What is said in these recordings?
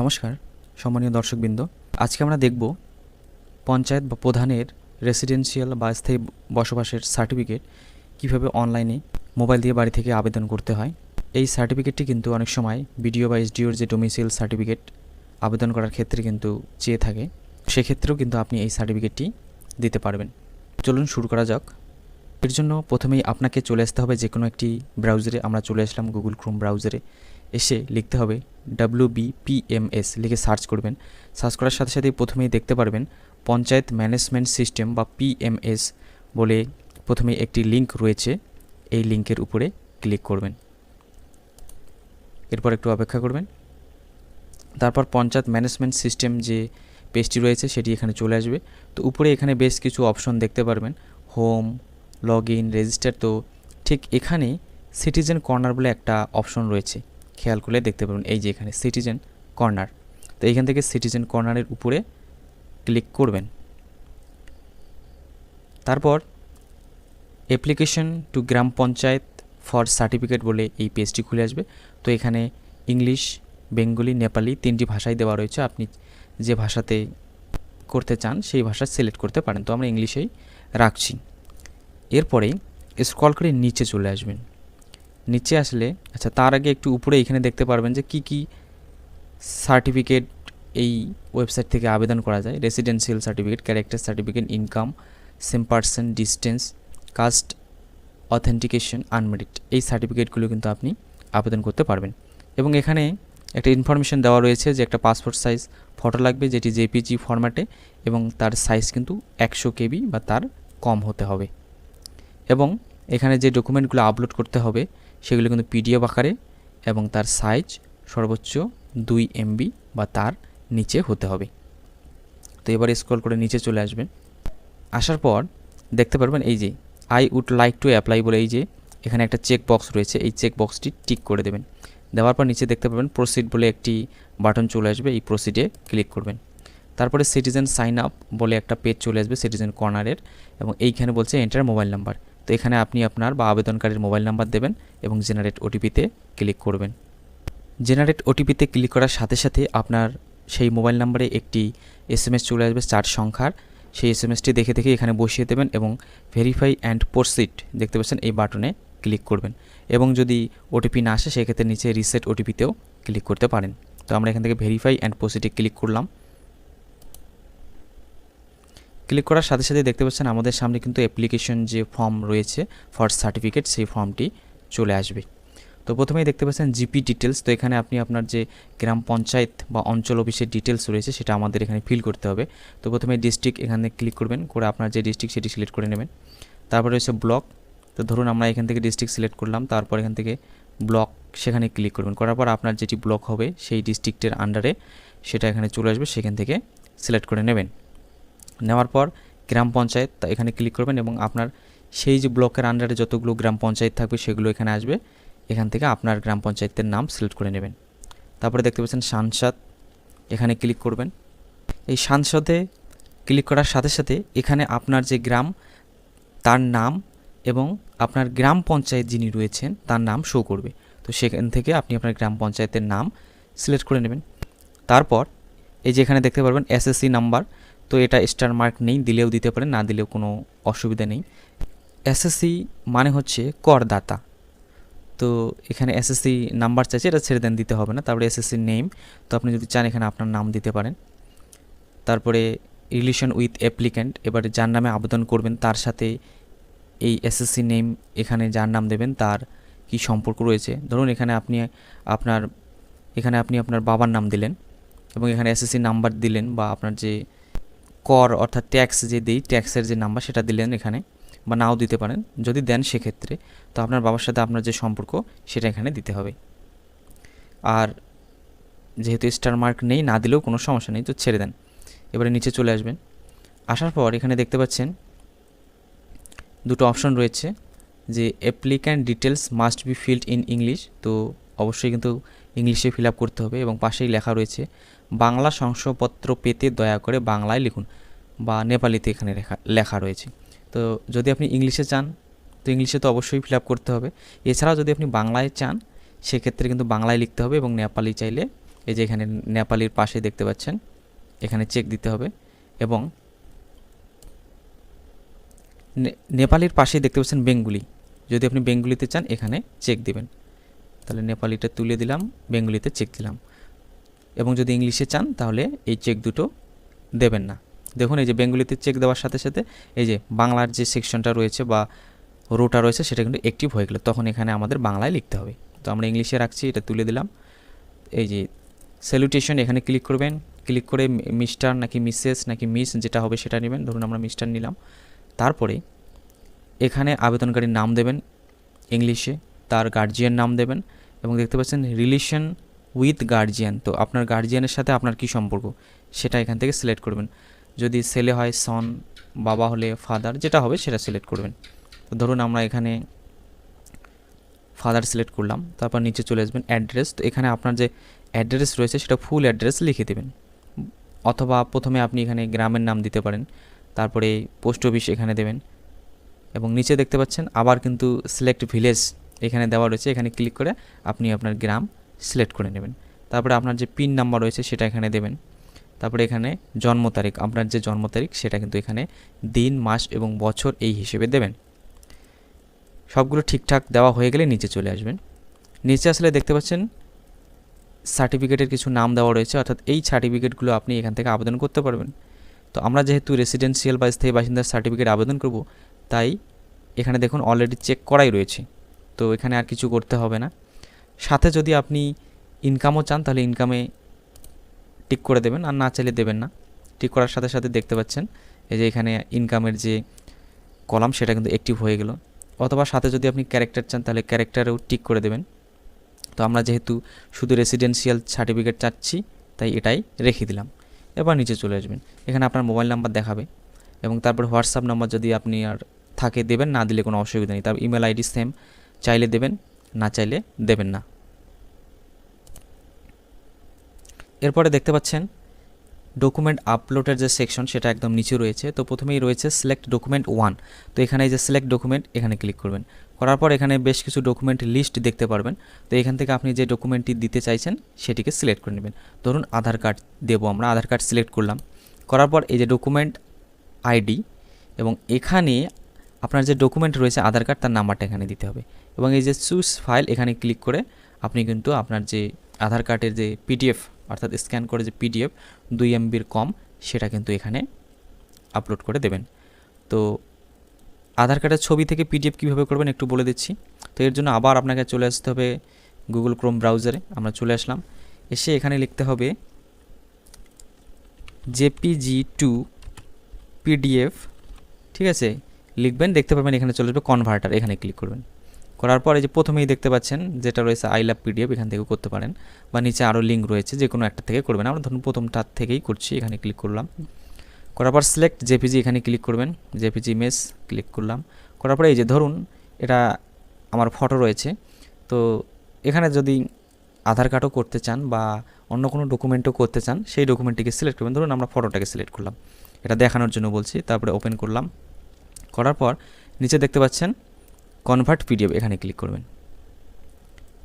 নমস্কার, সম্মানীয় দর্শকবৃন্দ। আজকে আমরা দেখব পঞ্চায়েত বা প্রধানের রেসিডেন্সিয়াল বা স্থায়ী বসবাসের সার্টিফিকেট কীভাবে অনলাইনে মোবাইল দিয়ে বাড়ি থেকে আবেদন করতে হয়। এই সার্টিফিকেটটি কিন্তু অনেক সময় বিডিও বা এসডিওর যে ডোমিসিল সার্টিফিকেট আবেদন করার ক্ষেত্রে কিন্তু চেয়ে থাকে, সেক্ষেত্রেও কিন্তু আপনি এই সার্টিফিকেটটি দিতে পারবেন। চলুন শুরু করা যাক। এর জন্য প্রথমেই আপনাকে চলে আসতে হবে যে কোনো একটি ব্রাউজারে আমরা চলে আসলাম গুগল ক্রোম ব্রাউজারে এসে লিখতে হবে ডাব্লিউ বিপিএমএস লিখে সার্চ করবেন। সার্চ করার সাথে সাথেই প্রথমেই দেখতে পারবেন পঞ্চায়েত ম্যানেজমেন্ট সিস্টেম বা পিএমএস বলে প্রথমে একটি লিংক রয়েছে। এই লিংকের উপরে ক্লিক করবেন। এরপর একটু অপেক্ষা করবেন। তারপর পঞ্চায়েত ম্যানেজমেন্ট সিস্টেম যে পেজটি রয়েছে সেটি এখানে চলে আসবে। তো উপরে এখানে বেশ কিছু অপশন দেখতে পারবেন। হোম লগ ইন রেজিস্টার তো ঠিক এখানে সিটিজেন কর্নার বলে একটা অপশন রয়েছে। খেয়াল করলে দেখতে পাবেন এই যে এখানে সিটিজেন কর্নার তো এইখান থেকে সিটিজেন কর্নারের উপরে ক্লিক করবেন। তারপর application to gram panchayat for certificate বলে এই পেজটি খুলে আসবে। তো এখানে ইংলিশ বেঙ্গলি নেপালি তিনটি ভাষাই দেওয়া রয়েছে। আপনি যে ভাষাতে করতে চান, সেই ভাষা সিলেক্ট করতে পারেন। তো আমরা ইংলিশেই রাখছি। এরপরেই স্ক্রল করে নিচে চলে আসবেন। নিচে আসলে আচ্ছা তার আগে একটু উপরে এখানে দেখতে পারবেন যে কি কি সার্টিফিকেট এই ওয়েবসাইট থেকে আবেদন করা যায়। Residential certificate character certificate income same person distance caste authentication unmarried এই সার্টিফিকেটগুলো কিন্তু আপনি আবেদন করতে পারবেন। এবং এখানে একটা ইনফরমেশন দেওয়া রয়েছে যে একটা পাসপোর্ট সাইজ ফটো লাগবে যেটি জেপিজি ফরম্যাটে এবং তার সাইজ কিন্তু একশো কেবি বা তার কম হতে হবে। এবং এখানে যে ডকুমেন্টগুলো আপলোড করতে হবে সেগুলো কিন্তু পিডিএফ আকারে এবং তার সাইজ সর্বোচ্চ দুই এমবি বা তার নিচে হতে হবে। তো এবার স্ক্রল করে নিচে চলে আসবেন আসার পর দেখতে পারবেন এই যে I would like to apply বলে এই যে, এখানে একটা চেক বক্স রয়েছে। এই চেক বক্সটি টিক করে দেবেন। দেওয়ার পর নিচে দেখতে পাবেন প্রসিড বলে একটি বাটন চলে আসবে। এই প্রসিডে ক্লিক করবেন। তারপরে সিটিজেন সাইন আপ বলে একটা পেজ চলে আসবে সিটিজেন কর্নারের এবং এইখানে বলছে এন্টার মোবাইল নাম্বার তো এখানে আপনি আপনার বা আবেদনকারীর মোবাইল নাম্বার দেবেন এবং জেনারেট ওটিপিতে ক্লিক করবেন। জেনারেট ওটিপিতে ক্লিক করার সাথে সাথে আপনার সেই মোবাইল নাম্বারে একটি এস এম এস চলে আসবে, চার সংখ্যার। সেই এস এম এসটি দেখে দেখে এখানে বসিয়ে দেবেন এবং ভেরিফাই অ্যান্ড প্রসিড দেখতে পাচ্ছেন এই বাটনে ক্লিক করবেন। এবং যদি ওটিপি না আসে, সেক্ষেত্রে নিচে রিসেট ওটিপিতেও ক্লিক করতে পারেন। তো আমরা এখান থেকে ভেরিফাই অ্যান্ড প্রসিডে ক্লিক করলাম। ক্লিক করার সাথে সাথে দেখতে পাচ্ছেন আমাদের সামনে কিন্তু অ্যাপ্লিকেশন যে ফর্ম রয়েছে ফর সার্টিফিকেট সেই ফর্মটি চলে আসবে। তো প্রথমেই দেখতে পাচ্ছেন জিপি ডিটেলস তো এখানে আপনি আপনার যে গ্রাম পঞ্চায়েত বা অঞ্চল অফিসের ডিটেলস রয়েছে, সেটা আমাদের এখানে ফিল করতে হবে। তো প্রথমে ডিস্ট্রিক্ট এখানে ক্লিক করবেন, করে আপনার যে ডিস্ট্রিক্ট সেটি সিলেক্ট করে নেবেন। তারপরে রয়েছে ব্লক তো ধরুন আমরা এখান থেকে ডিস্ট্রিক্ট সিলেক্ট করলাম, তারপর এখান থেকে ব্লক সেখানে ক্লিক করবেন। করার পর আপনার যেটি ব্লক হবে, সেই ডিস্ট্রিক্টের আন্ডারে সেটা এখানে চলে আসবে, সেখান থেকে সিলেক্ট করে নেবেন। নেওয়ার পর গ্রাম পঞ্চায়েত তা এখানে ক্লিক করবেন এবং আপনার সেই যে ব্লকের আন্ডারে যতগুলো গ্রাম পঞ্চায়েত থাকবে সেগুলো এখানে আসবে। এখান থেকে আপনার গ্রাম পঞ্চায়েতের নাম সিলেক্ট করে নেবেন। তারপরে দেখতে পাচ্ছেন সাংসদ এখানে ক্লিক করবেন। এই সাংসদে ক্লিক করার সাথে সাথে এখানে আপনার যে গ্রাম, তার নাম এবং আপনার গ্রাম পঞ্চায়েত যিনি রয়েছেন, তার নাম শো করবে। তো সেখান থেকে আপনি আপনার গ্রাম পঞ্চায়েতের নাম সিলেক্ট করে নেবেন। তারপর এই যে এখানে দেখতে পারবেন এসএসসি নাম্বার তো এটা স্টার মার্ক নেই, দিলেও দিতে পারেন, না দিলেও কোনো অসুবিধা নেই। এসএসসি মানে হচ্ছে করদাতা। তো এখানে এসএসসি নাম্বার চাইছে, এটা ছেড়ে দেন, দিতে হবে না। তারপরে এসএসসি নেম তো আপনি যদি চান এখানে আপনার নাম দিতে পারেন। তারপরে রিলেশন উইথ অ্যাপ্লিক্যান্ট এবারে যার নামে আবেদন করবেন, তার সাথে এই এসএসসি নেম এখানে যার নাম দেবেন, তার কি সম্পর্ক রয়েছে। ধরুন এখানে আপনি, আপনার, এখানে আপনি আপনার বাবার নাম দিলেন এবং এখানে এসএসসি নাম্বার দিলেন বা আপনার যে কর অর্থাৎ ট্যাক্স যে দিই, ট্যাক্সের যে নাম্বার সেটা দিলেন এখানে বা নাও দিতে পারেন। যদি দেন সেক্ষেত্রে তো আপনার বাবার সাথে আপনার যে সম্পর্ক সেটা এখানে দিতে হবে। আর যেহেতু স্টার মার্ক নেই, না দিলেও কোনো সমস্যা নেই, তো ছেড়ে দেন। এবারে নিচে চলে আসবেন। আসার পর এখানে দেখতে পাচ্ছেন দুটো অপশন রয়েছে যে applicant details must be filled in English তো অবশ্যই কিন্তু ইংলিশে ফিল করতে হবে এবং পাশেই লেখা রয়েছে বাংলা শংসাপত্র পেতে দয়া করে বাংলায় লিখুন বা নেপালিতে এখানে লেখা লেখা রয়েছে। তো যদি আপনি ইংলিশে চান, তো ইংলিশে তো অবশ্যই ফিল আপ করতে হবে। এছাড়াও যদি আপনি বাংলায় চান, সেক্ষেত্রে কিন্তু বাংলায় লিখতে হবে এবং নেপালি চাইলে এই যে এখানে নেপালির পাশে দেখতে পাচ্ছেন, এখানে চেক দিতে হবে এবং নেপালির পাশেই দেখতে পাচ্ছেন বেঙ্গুলি। যদি আপনি বেঙ্গুলিতে চান, এখানে চেক দিবেন। তাহলে নেপালিটা তুলে দিলাম, বেঙ্গুলিতে চেক দিলাম। এবং যদি ইংলিশে চান, তাহলে এই চেক দুটো দেবেন না। দেখুন, এই যে বেঙ্গলিতে চেক দেওয়ার সাথে সাথে এই যে বাংলার যে সেকশনটা রয়েছে বা রোটা রয়েছে, সেটা কিন্তু অ্যাক্টিভ হয়ে গেলো। তখন এখানে আমাদের বাংলায় লিখতে হবে। তো আমরা ইংলিশে রাখছি, এটা তুলে দিলাম। এই যে স্যালুটেশন এখানে ক্লিক করবেন। ক্লিক করে মিস্টার নাকি মিসেস নাকি মিস যেটা হবে সেটা নেবেন। ধরুন আমরা মিস্টার নিলাম। তারপরে এখানে আবেদনকারীর নাম দেবেন ইংলিশে, তার গার্জিয়ান নাম দেবেন এবং দেখতে পাচ্ছেন রিলেশন উইথ গার্জিয়ান তো আপনার গার্জিয়ানের সাথে আপনার কি সম্পর্ক? সেটা এখান থেকে সিলেক্ট করবেন। যদি ছেলে হয় সন বাবা হলে ফাদার যেটা হবে সেটা সিলেক্ট করবেন। তো ধরুন আমরা এখানে ফাদার সিলেক্ট করলাম, তারপর নিচে চলে আসবেন অ্যাড্রেস তো এখানে আপনার যে অ্যাড্রেস রয়েছে সেটা ফুল অ্যাড্রেস লিখে দেবেন। অথবা প্রথমে আপনি এখানে গ্রামের নাম দিতে পারেন, তারপরে পোস্ট অফিস এখানে দেবেন। এবং নিচে দেখতে পাচ্ছেন, আবার কিন্তু সিলেক্ট ভিলেজ এখানে দেওয়া রয়েছে, এখানে ক্লিক করে আপনি আপনার গ্রাম সিলেক্ট করে নেবেন। তারপরে আপনার যে পিন নাম্বার রয়েছে সেটা এখানে দেবেন। তারপরে এখানে জন্ম তারিখ, আপনার যে জন্ম তারিখ সেটা কিন্তু এখানে দিন, মাস এবং বছর এই হিসেবে দেবেন। সবগুলো ঠিকঠাক দেওয়া হয়ে গেলে নিচে চলে আসবেন। নিচে আসলে দেখতে পাচ্ছেন সার্টিফিকেটের কিছু নাম দেওয়া রয়েছে, অর্থাৎ এই সার্টিফিকেটগুলো আপনি এখান থেকে আবেদন করতে পারবেন। তো আমরা যেহেতু রেসিডেন্সিয়াল বা স্থায়ী বাসিন্দার সার্টিফিকেট আবেদন করব, তাই এখানে দেখুন অলরেডি চেক করাই রয়েছে। তো এখানে আর কিছু করতে হবে না। সাথে যদি আপনি ইনকামও চান, তাহলে ইনকামে টিক করে দেবেন, আর না চাইলে দেবেন না। টিক করার সাথে সাথে দেখতে পাচ্ছেন, এই যে এখানে ইনকামের যে কলাম সেটা কিন্তু অ্যাক্টিভ হয়ে গেল। অথবা সাথে যদি আপনি ক্যারেক্টার চান, তাহলে ক্যারেক্টারেও টিক করে দেবেন। তো আমরা যেহেতু শুধু রেসিডেন্সিয়াল সার্টিফিকেট চাচ্ছি, তাই এটাই রেখে দিলাম। এবার নিচে চলে আসবেন। এখানে আপনার মোবাইল নাম্বার দেখাবে, এবং তারপর হোয়াটসঅ্যাপ নাম্বার যদি আপনি আর থাকে দেবেন, না দিলে কোনো অসুবিধা নেই। তারপর ইমেল আইডি সেম চাইলে দেবেন। না চাইলে দেবেন না। এরপরে দেখতে পাচ্ছেন ডকুমেন্ট আপলোডের যে সেকশন সেটা একদম নিচে রয়েছে। তো প্রথমেই রয়েছে সিলেক্ট ডকুমেন্ট ওয়ান তো এখানে এই যে সিলেক্ট ডকুমেন্ট এখানে ক্লিক করবেন। করার পর এখানে বেশ কিছু ডকুমেন্ট লিস্ট দেখতে পারবেন। তো এখান থেকে আপনি যে ডকুমেন্টটি দিতে চাইছেন, সেটিকে সিলেক্ট করে নেবেন। ধরুন আধার কার্ড দেবো আমরা, আধার কার্ড সিলেক্ট করলাম। করার পর এই যে ডকুমেন্ট আইডি এবং এখানে আপনার যে ডকুমেন্ট রয়েছে, আধার কার্ড তার নাম্বারটা এখানে দিতে হবে। এবং এই যে চুজ ফাইল এখানে ক্লিক করে আপনি কিন্তু আপনার যে আধার কার্ডের যে পিডিএফ, অর্থাৎ স্ক্যান করে যে পিডিএফ, দুই এমবির কম, সেটা কিন্তু এখানে আপলোড করে দেবেন। তো আধার কার্ডের ছবি থেকে পিডিএফ কীভাবে করবেন একটু বলে দিচ্ছি। তো এর জন্য আবার আপনাকে চলে আসতে হবে গুগল ক্রোম ব্রাউজারে আমরা চলে আসলাম। এসে এখানে লিখতে হবে জেপিজি টু পিডিএফ, ঠিক আছে? লিখবেন, দেখতে পাবেন এখানে চলে আসবে কনভার্টার এখানে ক্লিক করবেন। করার পরে যে প্রথমেই দেখতে পাচ্ছেন যেটা রয়েছে আই লাভ পিডিএফ, এখান থেকেও করতে পারেন। বা নিচে আরও লিঙ্ক রয়েছে যে কোনো একটা থেকে করবেন। আমরা ধরুন প্রথমটার থেকেই করছি, এখানে ক্লিক করলাম। করার পর সিলেক্ট জেপিজি এখানে ক্লিক করবেন। জেপিজি ইমেজ ক্লিক করলাম। করার পরে এই যে ধরুন এটা আমার ফটো রয়েছে। তো এখানে যদি আধার কার্ডও করতে চান বা অন্য কোনো ডকুমেন্টও করতে চান, সেই ডকুমেন্টটিকে সিলেক্ট করবেন। ধরুন আমরা ফটোটাকে সিলেক্ট করলাম। এটা দেখানোর জন্য বলছি, তারপরে ওপেন করলাম। করার পর নিচে দেখতে পাচ্ছেন কনভার্ট পিডিএফ এখানে ক্লিক করবেন।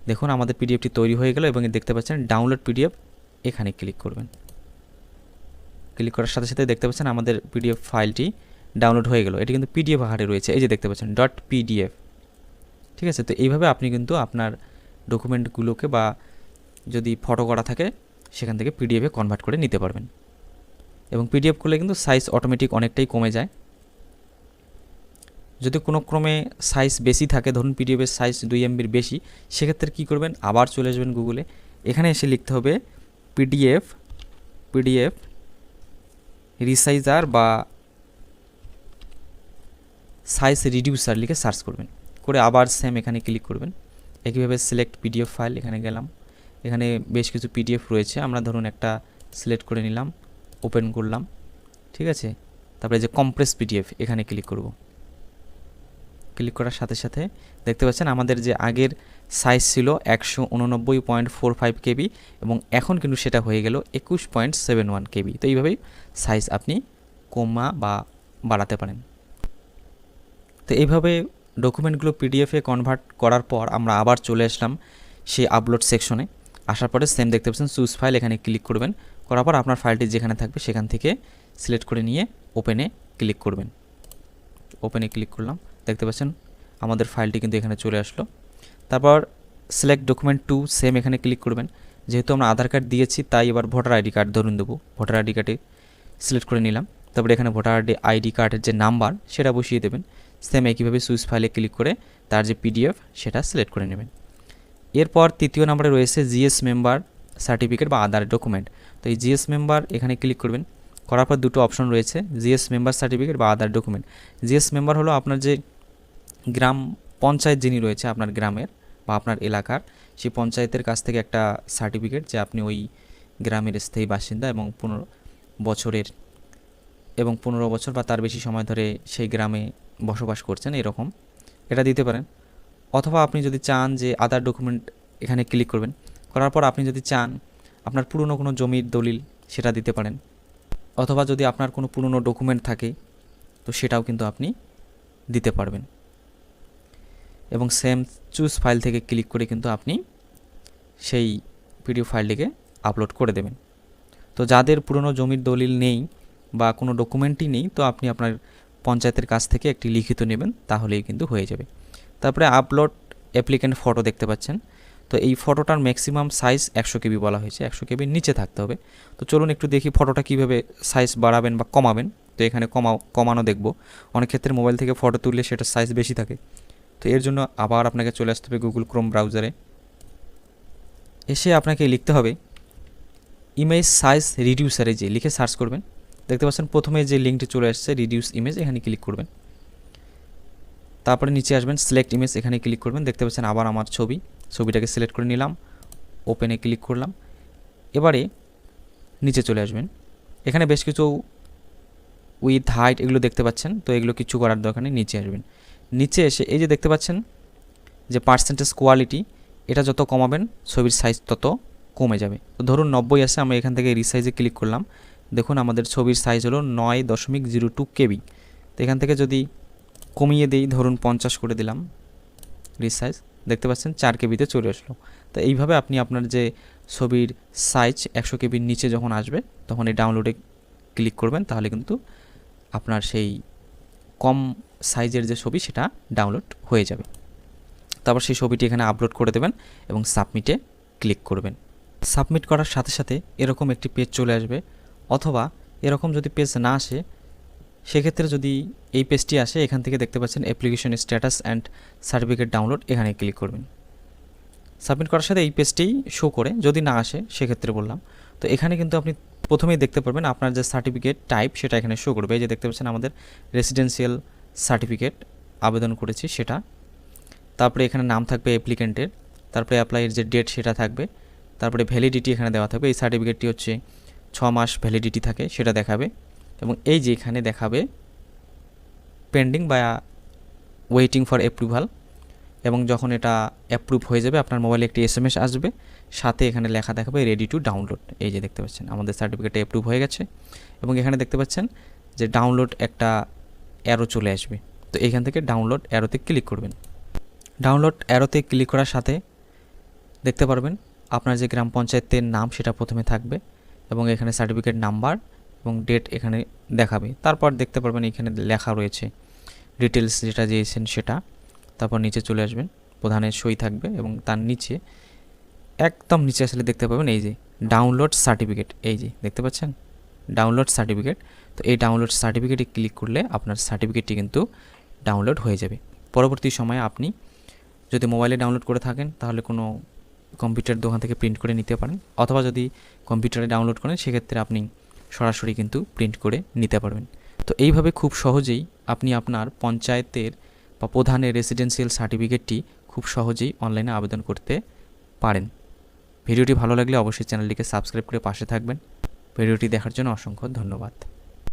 দেখুন আমাদের পিডিএফটি তৈরি হয়ে গেল এবং দেখতে পাচ্ছেন ডাউনলোড পিডিএফ এখানে ক্লিক করবেন। ক্লিক করার সাথে সাথে দেখতে পাচ্ছেন আমাদের পিডিএফ ফাইলটি ডাউনলোড হয়ে গেল। এটি কিন্তু পিডিএফ আকারে রয়েছে। এই যে দেখতে পাচ্ছেন ডট পিডিএফ ঠিক আছে? তো এইভাবে আপনি কিন্তু আপনার ডকুমেন্টগুলোকে বা যদি ফটো করা থাকে, সেখান থেকে পিডিএফে কনভার্ট করে নিতে পারবেন। এবং পিডিএফ করলে কিন্তু সাইজ অটোমেটিক অনেকটাই কমে যায়। যদি কোনো ক্রমে সাইজ বেশি থাকে, ধরুন পিডিএফের সাইজ দুই এমবির বেশি, সেক্ষেত্রে কী করবেন? আবার চলে আসবেন গুগলে এখানে এসে লিখতে হবে পিডিএফ পিডিএফ রিসাইজার বা সাইজ রিডিউসার লিখে সার্চ করবেন। করে আবার সেম এখানে ক্লিক করবেন। একইভাবে সিলেক্ট পিডিএফ ফাইল এখানে গেলাম। এখানে বেশ কিছু পিডিএফ রয়েছে। আমরা ধরুন একটা সিলেক্ট করে নিলাম ওপেন করলাম। ঠিক আছে? তারপরে যে কম্প্রেস পিডিএফ এখানে ক্লিক করব। ক্লিক করার সাথে সাথে দেখতে পাচ্ছেন আমাদের যে আগের সাইজ ছিল একশো উননব্বই পয়েন্ট ফোর ফাইভ কেবি এবং এখন কিন্তু সেটা হয়ে গেল একুশ পয়েন্ট সেভেন ওয়ান কেবি। তো এইভাবেই সাইজ আপনি কমা বা বাড়াতে পারেন। তো এইভাবে ডকুমেন্টগুলো পিডিএফে কনভার্ট করার পর আমরা আবার চলে আসলাম সেই আপলোড সেকশনে আসার পরে সেম দেখতে পাচ্ছেন চুজ ফাইল এখানে ক্লিক করবেন। করার পর আপনার ফাইলটি যেখানে থাকবে সেখান থেকে সিলেক্ট করে নিয়ে ওপেনে ক্লিক করবেন। ওপেনে ক্লিক করলাম। দেখতে পাচ্ছেন, আমাদের ফাইলটি কিন্তু এখানে চলে আসলো। তারপর সিলেক্ট ডকুমেন্ট টু সেম এখানে ক্লিক করবেন। যেহেতু আমরা আধার কার্ড দিয়েছি, তাই এবার ভোটার আইডি কার্ড ধরুন দেবো। ভোটার আইডি কার্ডে সিলেক্ট করে নিলাম। তারপরে এখানে ভোটার আইডি আইডি কার্ডের যে নাম্বার সেটা বসিয়ে দেবেন। সেম একইভাবে সুইচ ফাইলে ক্লিক করে তার যে পিডিএফ সেটা সিলেক্ট করে নেবেন। এরপর তৃতীয় নম্বরে রয়েছে জিএস মেম্বার সার্টিফিকেট বা আধার ডকুমেন্ট তো এই জিএস মেম্বার এখানে ক্লিক করবেন। করার পর দুটো অপশন রয়েছে জিএস মেম্বার সার্টিফিকেট বা আধার ডকুমেন্ট জিএস মেম্বার হলো আপনার যে গ্রাম পঞ্চায়েত যিনি রয়েছে আপনার গ্রামের বা আপনার এলাকার, সেই পঞ্চায়েতের কাছ থেকে একটা সার্টিফিকেট যে আপনি ওই গ্রামের স্থায়ী বাসিন্দা এবং পনেরো বছরের এবং পনেরো বছর বা তার বেশি সময় ধরে সেই গ্রামে বসবাস করছেন এরকম। এটা দিতে পারেন। অথবা আপনি যদি চান যে আদার ডকুমেন্ট এখানে ক্লিক করবেন, করার পর আপনি যদি চান আপনার পুরনো কোনো জমির দলিল সেটা দিতে পারেন। অথবা যদি আপনার কোনো পুরনো ডকুমেন্ট থাকে, তো সেটাও কিন্তু আপনি দিতে পারবেন। এবং সেম চুজ ফাইল থেকে ক্লিক করে কিন্তু আপনি সেই পিডিএফ ফাইলটিকে আপলোড করে দেবেন। তো যাদের পুরনো জমির দলিল নেই বা কোনো ডকুমেন্টই নেই, তো আপনি আপনার পঞ্চায়েতের কাছ থেকে একটি লিখিত নেবেন, তাহলেই কিন্তু হয়ে যাবে। তারপরে আপলোড অ্যাপ্লিক্যান্ট ফটো দেখতে পাচ্ছেন। তো এই ফটোটার ম্যাক্সিমাম সাইজ একশো কেবি বলা হয়েছে, একশো কেবির নিচে থাকতে হবে। তো চলুন একটু দেখি ফটোটা কীভাবে সাইজ বাড়াবেন বা কমাবেন। তো এখানে কমাও, কমানো দেখব। অনেক ক্ষেত্রে মোবাইল থেকে ফটো তুললে সেটার সাইজ বেশি থাকে। তো এর জন্য আবার আপনাকে চলে আসতে হবে গুগল ক্রোম ব্রাউজারে এসে আপনাকে লিখতে হবে ইমেজ সাইজ রিডিউসারে যে, লিখে সার্চ করবেন। দেখতে পাচ্ছেন প্রথমে যে লিঙ্কটি চলে আসছে রিডিউস ইমেজ এখানে ক্লিক করবেন। তারপরে নিচে আসবেন সিলেক্ট ইমেজ এখানে ক্লিক করবেন। দেখতে পাচ্ছেন আবার আমার ছবি, ছবিটাকে সিলেক্ট করে নিলাম ওপেনে ক্লিক করলাম। এবারে নিচে চলে আসবেন। এখানে বেশ কিছু উইথ হাইট এগুলো দেখতে পাচ্ছেন, তো এগুলো কিছু করার দরকার নেই, নিচে আসবেন। নিচে এসে, এই যে দেখতে পাচ্ছেন যে পার্সেন্টেজ কোয়ালিটি এটা যত কমাবেন, ছবির সাইজ তত কমে যাবে। তো ধরুন নব্বই আসে আমরা এখান থেকে রিসাইজে ক্লিক করলাম। দেখুন আমাদের ছবির সাইজ হলো নয় দশমিক জিরো টু কেবি। তো এখান থেকে যদি কমিয়ে দিই, ধরুন পঞ্চাশ করে দিলাম রিসাইজ দেখতে পাচ্ছেন চার কেবিতে চলে আসলো। তো এইভাবে আপনি আপনার যে ছবির সাইজ একশো কেবির নিচে যখন আসবে, তখন এই ডাউনলোডে ক্লিক করবেন, তাহলে কিন্তু আপনার সেই কম সাইজের যে ছবি সেটা ডাউনলোড হয়ে যাবে। তারপর সেই ছবিটি এখানে আপলোড করে দেবেন এবং সাবমিটে ক্লিক করবেন। সাবমিট করার সাথে সাথে এরকম একটি পেজ চলে আসবে অথবা এরকম যদি পেজ না আসে, সেক্ষেত্রে যদি এই পেজটি আসে, এখান থেকে দেখতে পাচ্ছেন application status and certificate download এখানে ক্লিক করবেন। সাবমিট করার সাথে এই পেজটি শো করে যদি না আসে, সেক্ষেত্রে বললাম। তো এখানে কিন্তু আপনি প্রথমেই দেখতে পারবেন আপনার যে সার্টিফিকেট টাইপ সেটা এখানে শো করবে। এই যে দেখতে পাচ্ছেন আমাদের রেসিডেন্সিয়াল সার্টিফিকেট, আবেদন করেছি সেটা। তারপরে এখানে নাম থাকবে অ্যাপ্লিকেন্টের তারপরে অ্যাপ্লাইয়ের যে ডেট সেটা থাকবে, তারপরে ভ্যালিডিটি এখানে দেওয়া থাকবে। এই সার্টিফিকেটটি হচ্ছে ছ মাস ভ্যালিডিটি থাকে, সেটা দেখাবে। এবং এই যে এখানে দেখাবে পেন্ডিং বা ওয়েটিং ফর অ্যাপ্রুভাল এবং যখন এটা অ্যাপ্রুভ হয়ে যাবে, আপনার মোবাইলে একটি এস আসবে, সাথে এখানে লেখা দেখাবে রেডি টু ডাউনলোড এই যে দেখতে পাচ্ছেন, আমাদের সার্টিফিকেটে অ্যাপ্রুভ হয়ে গেছে। এবং এখানে দেখতে পাচ্ছেন যে ডাউনলোড একটা অ্যারো চলে আসবে। তো এখান থেকে ডাউনলোড অ্যারোতে ক্লিক করবেন। ডাউনলোড অ্যারোতে ক্লিক করার সাথে দেখতে পারবেন আপনার যে গ্রাম পঞ্চায়েতের নাম সেটা প্রথমে থাকবে এবং এখানে সার্টিফিকেট নাম্বার এবং ডেট এখানে দেখাবে। তারপর দেখতে পারবেন এখানে লেখা রয়েছে ডিটেলস যেটা দিয়েছেন সেটা। তারপর নিচে চলে আসবেন প্রধানের সই থাকবে এবং তার নিচে একদম নিচে আসলে দেখতে পাবেন এই যে ডাউনলোড সার্টিফিকেট এই যে দেখতে পাচ্ছেন? ডাউনলোড সার্টিফিকেট তো এই ডাউনলোড সার্টিফিকেটে ক্লিক করলে আপনার সার্টিফিকেটটি কিন্তু ডাউনলোড হয়ে যাবে। পরবর্তী সময়ে আপনি যদি মোবাইলে ডাউনলোড করে থাকেন, তাহলে কোনো কম্পিউটার দোকান থেকে প্রিন্ট করে নিতে পারেন। অথবা যদি কম্পিউটারে ডাউনলোড করেন, সেক্ষেত্রে আপনি সরাসরি কিন্তু প্রিন্ট করে নিতে পারবেন। তো এইভাবে খুব সহজেই আপনি আপনার পঞ্চায়েতের বা প্রধানের রেসিডেন্সিয়াল সার্টিফিকেটটি খুব সহজেই অনলাইনে আবেদন করতে পারেন। ভিডিওটি ভালো লাগলে অবশ্যই চ্যানেলটিকে সাবস্ক্রাইব করে পাশে থাকবেন। ভিডিওটি দেখার জন্য অসংখ্য ধন্যবাদ।